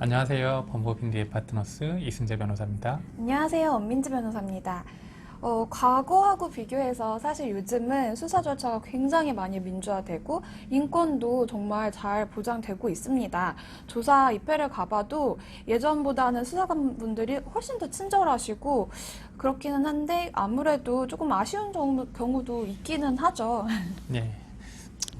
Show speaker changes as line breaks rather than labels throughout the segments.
안녕하세요. 범법인디의 파트너스 이순재 변호사입니다.
안녕하세요. 엄민지 변호사입니다. 어, 과거하고 비교해서 사실 요즘은 수사 절차가 굉장히 많이 민주화되고 인권도 정말 잘 보장되고 있습니다. 조사 입회를 가봐도 예전보다는 수사관분들이 훨씬 더 친절하시고 그렇기는 한데 아무래도 조금 아쉬운 정- 경우도 있기는 하죠.
네.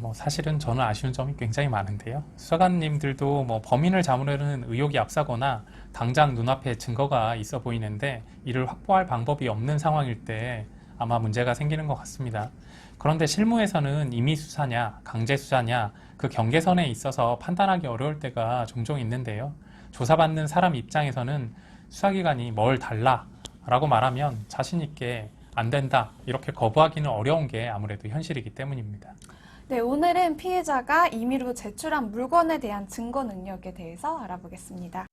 뭐 사실은 저는 아쉬운 점이 굉장히 많은데요. 수사관님들도 뭐 범인을 잡으려는 의혹이 앞서거나 당장 눈앞에 증거가 있어 보이는데 이를 확보할 방법이 없는 상황일 때 아마 문제가 생기는 것 같습니다. 그런데 실무에서는 임의 수사냐, 강제 수사냐 그 경계선에 있어서 판단하기 어려울 때가 종종 있는데요. 조사받는 사람 입장에서는 수사기관이 뭘 달라라고 말하면 자신 있게 안 된다 이렇게 거부하기는 어려운 게 아무래도 현실이기 때문입니다.
네, 오늘은 피해자가 임의로 제출한 물건에 대한 증거 능력에 대해서 알아보겠습니다.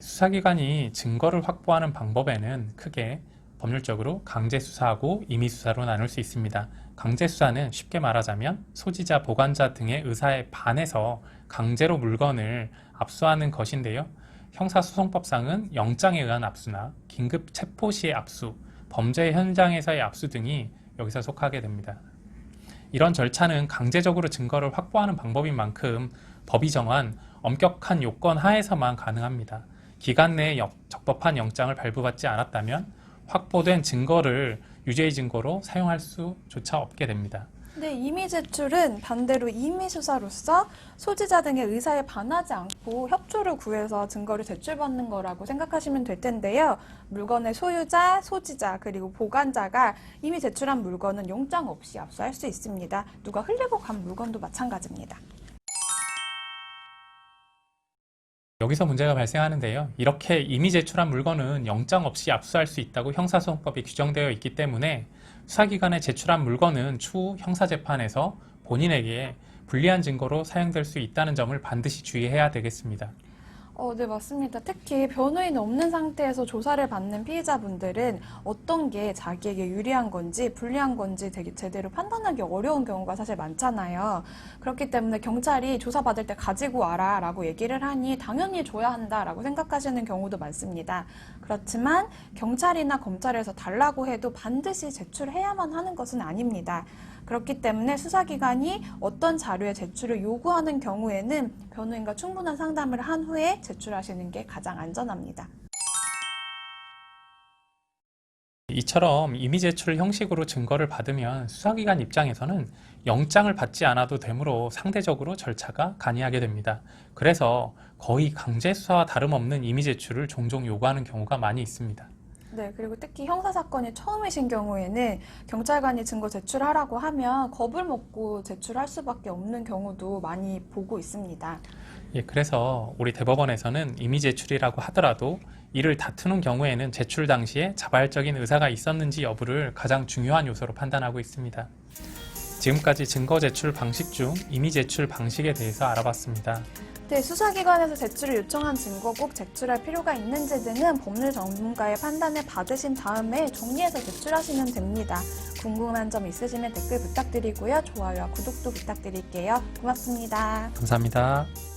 수사기관이 증거를 확보하는 방법에는 크게 법률적으로 강제 수사하고 임의 수사로 나눌 수 있습니다. 강제 수사는 쉽게 말하자면 소지자, 보관자 등의 의사에 반해서 강제로 물건을 압수하는 것인데요. 형사소송법상은 영장에 의한 압수나 긴급 체포 시의 압수, 범죄 현장에서의 압수 등이 여기서 속하게 됩니다. 이런 절차는 강제적으로 증거를 확보하는 방법인 만큼 법이 정한 엄격한 요건 하에서만 가능합니다. 기간 내에 역- 적법한 영장을 발부받지 않았다면 확보된 증거를 유죄의 증거로 사용할 수조차 없게 됩니다.
네, 임의 제출은 반대로 임의 수사로서 소지자 등의 의사에 반하지 않고 협조를 구해서 증거를 제출받는 거라고 생각하시면 될 텐데요. 물건의 소유자, 소지자, 그리고 보관자가 이미 제출한 물건은 영장 없이 압수할 수 있습니다. 누가 흘리고 간 물건도 마찬가지입니다.
여기서 문제가 발생하는데요. 이렇게 이미 제출한 물건은 영장 없이 압수할 수 있다고 형사소송법이 규정되어 있기 때문에 수사기관에 제출한 물건은 추후 형사재판에서 본인에게 불리한 증거로 사용될 수 있다는 점을 반드시 주의해야 되겠습니다.
어, 네, 맞습니다. 특히 변호인 없는 상태에서 조사를 받는 피해자분들은 어떤 게 자기에게 유리한 건지 불리한 건지 되게 제대로 판단하기 어려운 경우가 사실 많잖아요. 그렇기 때문에 경찰이 조사받을 때 가지고 와라 라고 얘기를 하니 당연히 줘야 한다 라고 생각하시는 경우도 많습니다. 그렇지만 경찰이나 검찰에서 달라고 해도 반드시 제출해야만 하는 것은 아닙니다. 그렇기 때문에 수사기관이 어떤 자료의 제출을 요구하는 경우에는 변호인과 충분한 상담을 한 후에 제출하시는 게 가장 안전합니다.
이처럼 이미 제출 형식으로 증거를 받으면 수사기관 입장에서는 영장을 받지 않아도 되므로 상대적으로 절차가 간이하게 됩니다. 그래서 거의 강제 수사와 다름없는 이미 제출을 종종 요구하는 경우가 많이 있습니다.
네, 그리고 특히 형사 사건이 처음이신 경우에는 경찰관이 증거 제출하라고 하면 겁을 먹고 제출할 수밖에 없는 경우도 많이 보고 있습니다.
예, 그래서 우리 대법원에서는 이미 제출이라고 하더라도 이를 다투는 경우에는 제출 당시에 자발적인 의사가 있었는지 여부를 가장 중요한 요소로 판단하고 있습니다. 지금까지 증거 제출 방식 중 이미 제출 방식에 대해서 알아봤습니다.
네, 수사기관에서 제출을 요청한 증거 꼭 제출할 필요가 있는지 등은 법률 전문가의 판단을 받으신 다음에 정리해서 제출하시면 됩니다. 궁금한 점 있으시면 댓글 부탁드리고요. 좋아요와 구독도 부탁드릴게요. 고맙습니다.
감사합니다.